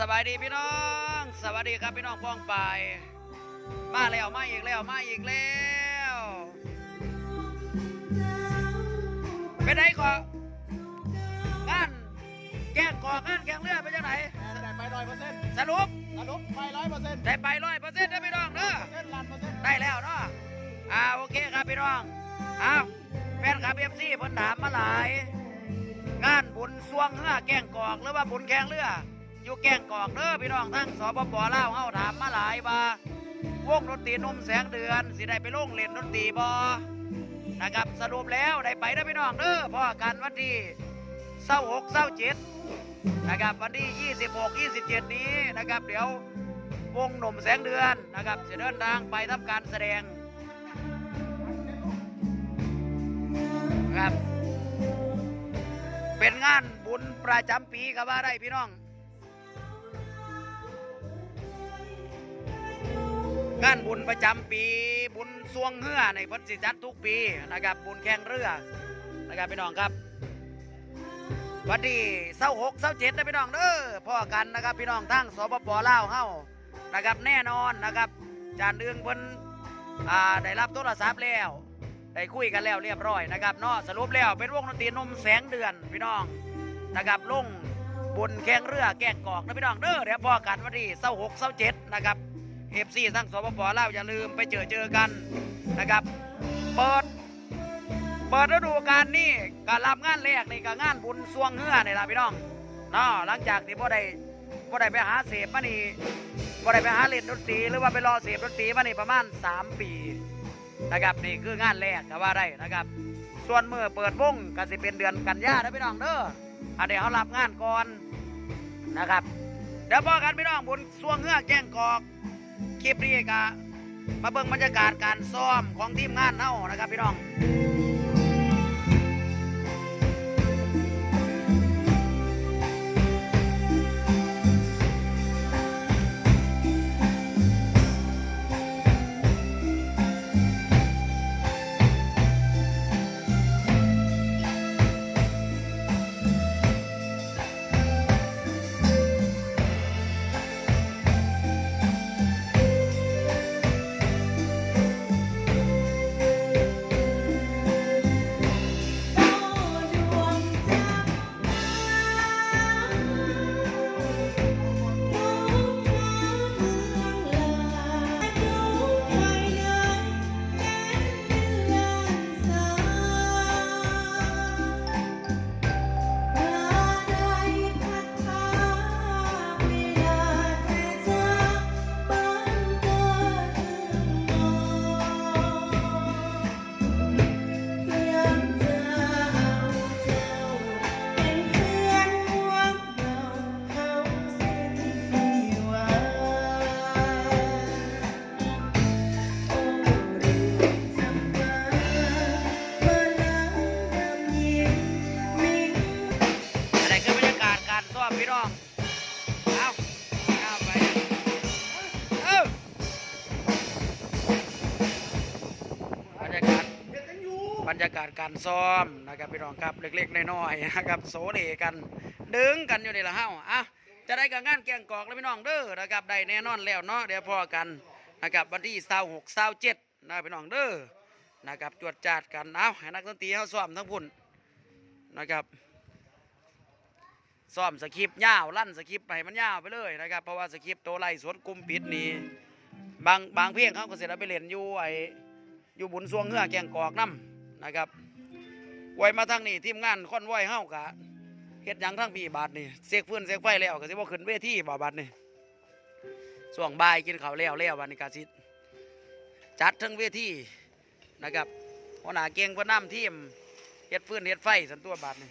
สบายดีพี่น้อง สวัสดีครับพี่น้องพ้องไปายมาแล้วมาอีกแล้วมาอีกแล้วเป็นไงก่อนงานแกงก่องานแกงเรือเป็นยังไงได้ไปร้อยเปอร์เซ็นต์สรุปสรุปไปร้อยเปอร์เซ็นต์ได้ไปร้อยเปอร์เซ็นต์นะพี่น้องเด้อเส้นล้านเปอร์เซ็นต์ได้แล้วเนาะอ่าโอเคครับพี่น้องอ้าวแฟนคลับเอฟซีเพิ่นถามมาหลาย งานบุญสวงเรือแกงกอกหรือว่าบุญแข่งเรือ อยู่แกงกอกเด้อพี่น้องทั้งสปปลาวเฮาถามมาหลายว่าวงดนตรีนุ่มแสงเดือนสิได้ไปลงเล่นดนตรีบ่นะครับสรุปแล้วได้ไปเด้อพี่น้องเด้อพ่อกันวันที่เศร้าหกเศร้าเจ็ดนะครับวันที่ 26 27 นี้นะครับ เดี๋ยววงหนุ่มแสงเดือนนะครับจะเดินทางไปทำการแสดงครับเป็นงานบุญประจำปีก็ว่าได้พี่น้อง งานบุญประจำปี บุญสวงเฮือในพันสิจัดทุกปีนะครับบุญแข่งเรือนะครับพี่น้องครับ วันที่เสาหกเสาเจ็ดนะพี่น้องเด้อพ่อกันนะครับพี่น้องทั้งสปปลาวเฮานะครับแน่นอนนะครับจานเดืองเพิ่นอ่าได้รับโทรศัพท์แล้วได้คุยกันแล้วเรียบร้อยนะครับเนาะสรุปแล้วเป็นวงดนตรีนมแสงเดือนพี่น้องนะครับลงบุญแข่งเรือแก่งกอกนะพี่น้องเด้อเดี๋ยวพอกันวันที่เสาหกเสาเจ็ดนะครับ เอฟซีทั้งสปปลาวอย่าลืมไปเจอเจอกันนะครับ เปิด เปิดฤดูกาลนี้การรับงานแรกนี่ก็งานบุญสวงเฮือนี่ล่ะพี่น้องเนาะหลังจากที่พ่อได้พ่อได้ไปหาเสพมานี่พ่อได้ไปหาเล่นดนตรีหรือว่าไปรอเสพดนตรีมานี่ประมาณ 3 ปีนะครับนี่คืองานแรกก็ว่าได้นะครับ ส่วนเมื่อเปิดวงก็สิเป็นเดือนกันยาเด้อพี่น้องเด้ออันนี้เขารับงานก่อนนะครับเดี๋ยวพอกันพี่น้องบุญสวงเฮือกแจ้งกอก คลิปนี้ก็มาเบิ่งบรรยากาศการซ้อมของทีมงานเฮานะครับพี่น้อง รรยากาศการซ้อมนะครับพี่น้องครับเล็กๆน้อยๆนะครับโซเลกันดึงกันอยู่นี่ละเฮ้าอะจะได้กับงานแกงกอกแล้วพี่น้องเด้อนะครับได้แน่นอนแล้วเนาะเดี๋ยวพอกันนะครับวันที่26 27นะพี่น้องเด้อนะครับจวดจาดกันเอาให้นักดนตรีเขาซ้อมทั้งพุ่นนะครับซ้อมสคริปต์ยาวลั่นสคริปต์ไปมันยาวไปเลยนะครับเพราะว่าสคริปต์ตัวไล่สวนกลุ่มปิดนี่บางบางเพลงเขาก็เสร็จแล้วไปเล่นอยู่ไออยู่บุญสวงเฮือแกงกอกน้ำ นะครับไว้มาทางนี้ทีมงานค่อนไหวเฮากะเฮ็ดยังทั้งพี่บาทนี่เสกฟื้นเสกไฟแล้วก็สิบ่ขึ้นเวทีบ่บาทนี่ช่วงบ่ายกินข้าวแล้วแล้ววันนี้ก็สิจัดทั้งเวทีนะครับหัวหน้าเก่งเพิ่นนำทีมเฮ็ดฟืนเฮ็ดไฟสันตัวบาทนี่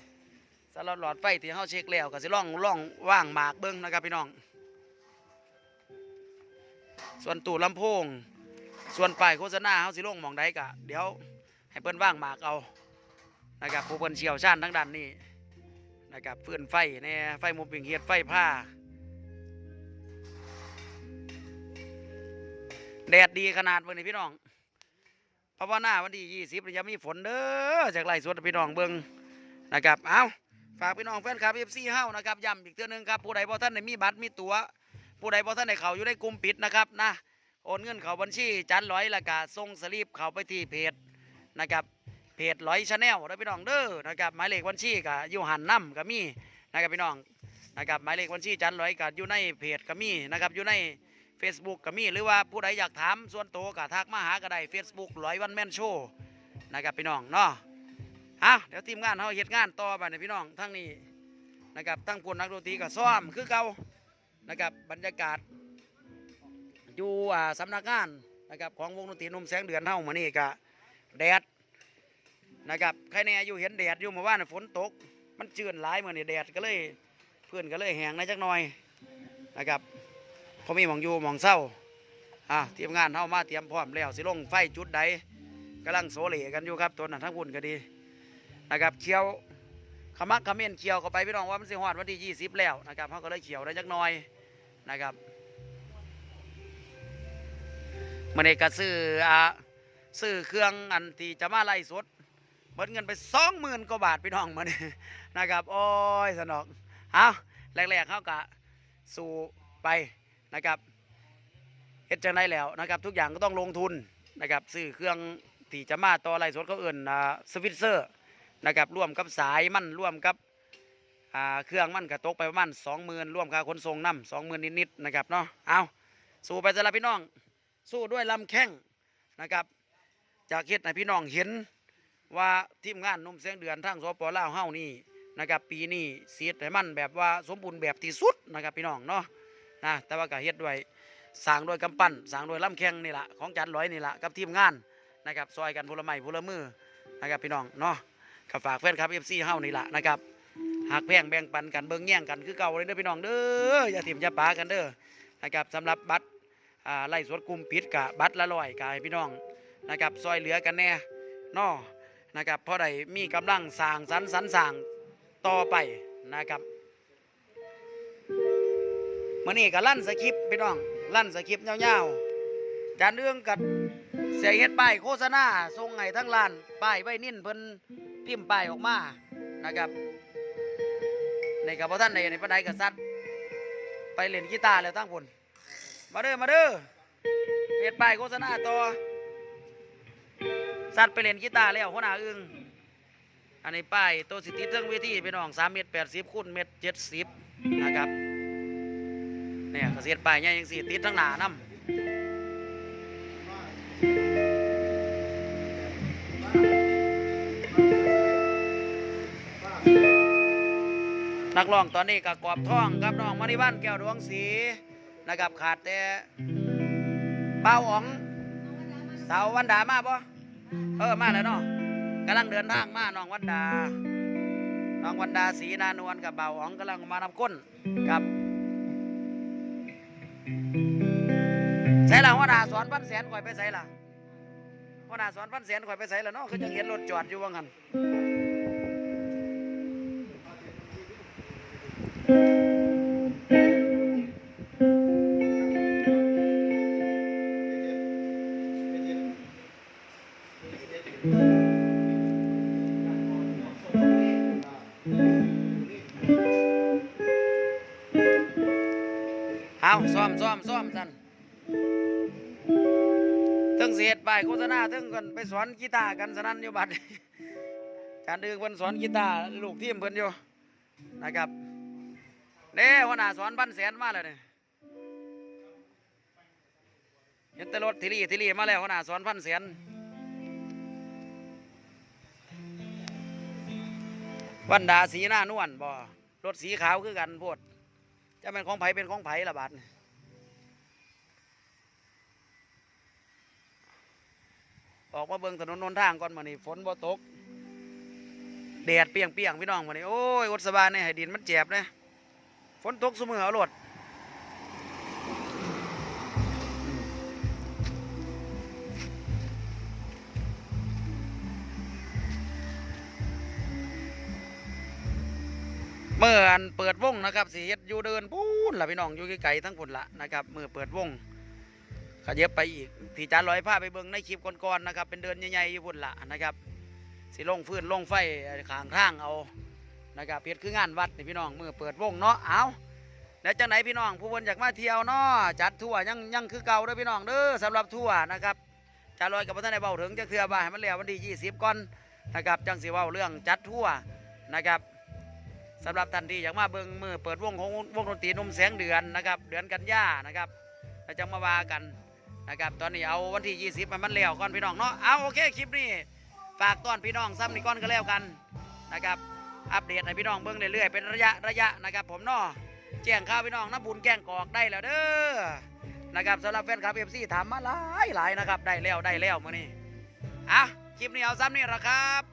สำหรับหลอดไฟที่เฮาเช็คแล้วก็สิล่องล่องว่างหมากเบิ่งนะครับพี่น้อง ส่วนตู้ลำโพง ส่วนป้ายโฆษณาเฮาสิลงมองใดกะเดี๋ยว ให้เพิ่นว่างหมากเอานะครับผู้เพิ่นเชี่ยวชาญทั้งด้านนี้นะครับเพื่อนไฟแน่ไฟมุมปิงเฮ็ดไฟผ้าแดดดีขนาดเบิ่งนี่พี่น้องภาวนาวันที่ยี่สิบจะมีฝนเด้อจากไรสวนพี่น้องเบิ่งนะครับเอาฝากพี่น้องแฟนคลับเอฟซีเฮานะครับย้ำอีกเทื่อนึงครับผู้ใดบ่ท่านได้มีบัตรมีตั๋วผู้ใดบ่ท่านได้เขาอยู่ในกลุ่มปิดนะครับนะโอนเงินเขาบัญชีจันร้อยล้วก็ส่งสลิปเขาไปที่เพจ นะครับเพจร้อยชาแนลนะพี่น้องเด้อนะครับหมายเลขบัญชีก็อยู่หันน้ำก็มีนะครับพี่น้องนะครับหมายเลขบัญชีจันร้อยก็อยู่ในเพจก็มีนะครับอยู่ใน Facebook ก็มีหรือว่าผู้ใดอยากถามส่วนตัวก็ทักมาหาก็ได้ Facebook ร้อยวันแม่นโชว์นะครับพี่น้องเนาะอะเดี๋ยวทีมงานเขาเฮ็ดงานต่อไปนะพี่น้องทั้งนี้นะครับทั้งพวกนักดนตรีก็ซ้อมคือเก่านะครับบรรยากาศอยู่อ่าสำนักงานนะครับของวงดนตรีนุ่มแสงเดือนเฮามานี่ก็ แดดนะครับใครแน่อยู่เห็นแดดอยู่เมื่อวานะฝนตก มันจืดหลายเหมือนแดดก็เลยเพื่อนก็เลยแห้งในจักหน่อยนะครับพอมีหมองอยู่หมองเศร้าอะทีมงานเฮามาเตรียมพร้อมแล้วสิลงไฟจุดใดกำลังโซเลกันอยู่ครับตัวนั้นทั้งพุ่นก็ดีนะครับเคียวขมักเขม้นเคียวเข้าไปพี่น้องว่ามันสิฮอดวันที่20แล้วนะครับเขาก็เลยเคียวได้จักหน่อยนะครับมันเอกซื้ออ่า ซื้อเครื่องอันที่จะมาไล่สดเบิดเงินไปสองหมื่นกว่าบาทพี่น้องมันนะครับโอ้ยสนอกเอาแรกๆเขากะสู่ไปนะครับเฮ็ดจังไดแล้วนะครับ ทุกอย่างก็ต้องลงทุนนะครับซื้อเครื่องที่จะมาต่อไล่สดเขาเอื่นสวิตเซอร์นะครับร่วมกับสายมั่นร่วมกับเครื่องมันกระตกไปประมาณสองหมื่นร่วมค่าขนส่งน้ำสองหมื่นนิดๆนะครับเนาะเอาสู้ไปสละพี่น้อง สู้ด้วยลำแข้งนะครับ จากเฮ็ดให้พี่น้องเห็นว่าทีมงานนุ่มเสียงเดือนทั้งสปลาวเฮานี่นะครับปีนี้เสียดให้มันแบบว่าสมบูรณ์แบบที่สุดนะครับพี่น้องเนาะนะแต่ว่าก็เฮ็ดด้วยสร้างด้วยกำปั้นสร้างด้วยลำแข้งนี่แหละของจันร้อยนี่แหละกับทีมงานนะครับซอยกันพลไม้พลมือนะครับพี่น้องเนาะก็ฝากแฟนครับเอฟซีเฮานี่แหละนะครับหากแพงแบ่งปันกันเบิ่งแย่งกันคือเก่าเลยเด้อพี่น้องเด้ออย่าถิ่มอย่าปากันเด้อนะครับสำหรับบัตรอ่าไล่สวดกลุ่มปิดกับบัตรละร้อยกายพี่น้อง นะครับซอยเหลือกันแน่นอนะครับเพราะใดมีกำลังสร้างสรรสรรสร้างต่อไปนะครับมื่อนี้ก็ลั่นสคริปต์พี่น้องลั่นสคริปต์ยาวๆจานเรื่องกับเสียเฮ็ดป้ายโฆษณาส่งให้ทั้งร้านป้ายไว้นิ่นเพิ่นพิมพ์ป้ายออกมานะครับในกับพ่ท่านในในปานใดกับซัดไปเล่นกีตาร์แล้วตั้งผลมาเด้อมาเด้อเฮ็ดป้ายโฆษณาต่อ ซัดไปเล่นกีตาร์แล้วหัวหน้าอึ้งอันนี้ป้ายตัวสิติดเทิงเวทีพี่น้อง3เมตร80คูณเมตร70นะครับเนี่ยก็สิเฮ็ดป้ายใหญ่จังซี่ติดทั้งหนานำนักร้องตอนนี้ก็กอบท่องกับน้องมาริวันแก้วดวงศรีนะครับขาดแต่เป้าอ๋องสาววันดามาปะ เออมาแล้วเนาะกำลังเดินทางมาน้องวันดา น้องวันดาศรีนานวลกับเบาอ๋องกำลังมานำก้นครับใส่ละหัวหน้าสอนพันแสนข่อยไปใส่ละหัวหน้าสอนพันแสนข่อยไปใส่ละเนาะคือจังเห็นรถจอดอยู่ว่างั้น ซ้อมซ้อมซ้อมสันถึงเสียดไปายโฆษณาถึงกันไปสอนกีตาร์กันสนั่นอยู่บัดการดึงเพิ่นสอนกีตาร์ลูกทีมเพิ่นอยู่นะครับเด้หัวหน้าสอนพันแสนมาแล้วเนี่ยเห็นแต่รถทิลี่ทิลี่มาแล้วหัวหน้าสอนพันแสนวันดาสีหน้านวลบ่รถสีขาวคือกันโพดจะเป็นของไผเป็นของไผละบาดนี่ ออกมาเบิ่งถนนนนทางก่อนมานี่ฝนบ่ตกแดดเปียงเปียงๆพี่น้องมานี่โอ้ยอดสบายเนี่ยให้ดินมันเจ็บนะฝนตกสมือเอาโลดเมื่อเปิดวงนะครับสิเฮ็ดอยู่เดินพูนล่ะพี่น้องอยู่ไกลๆทั้งพุ่นละนะครับเมื่อเปิดวง ขยับไปอีกที่จานลอยผ้าไปเบิ่งในคลิปก่อนๆนะครับ เป็นเดินใหญ่ๆอยู่พุ่นละนะครับสิลงฟื้นลงไฟขางทางเอานะครับเพียรคืองานวัดนี่พี่น้องมือเปิดวงเนาะเอาแล้วจังไหนพี่น้อง ผู้คนอยากมาเที่ยวเนาะจัดทัวร์ยังยังคือเก่าเด้อพี่น้องเด้อสำหรับทัวร์นะครับจะลอยกับพ่ท่านได้เบาถึงจะเคลือบ่าให้มันแล้ววันที่20ก่อนนะครับจังสิเว้าเรื่องจัดทัวร์นะครับสำหรับท่านที่อยากมาเบิ่งมือเปิดวงของวงดนตรีนุ่มแสงเดือนนะครับ เดือนกันยานะครับแล้วจังมาว่ากัน นะครับตอนนี้เอาวันที่ 20มันมันแล้วก่อนพี่น้องเนาะเอาโอเคคลิปนี้ฝากต้อนพี่น้องซ้ำนี่ก่อนก็แล้วกันนะครับอัปเดตให้พี่น้องเบิ่งเรื่อยๆเป็นระยะระยะนะครับผมเนาะแจ้งข่าวพี่น้องน้ำบุญแกงกอกได้แล้วเด้อนะครับสำหรับแฟนคลับเอฟซีถามมาหลายหลายนะครับได้แล้วได้แล้วมื่อนี้อะคลิปนี้เอาซ้ำนี่ละครับ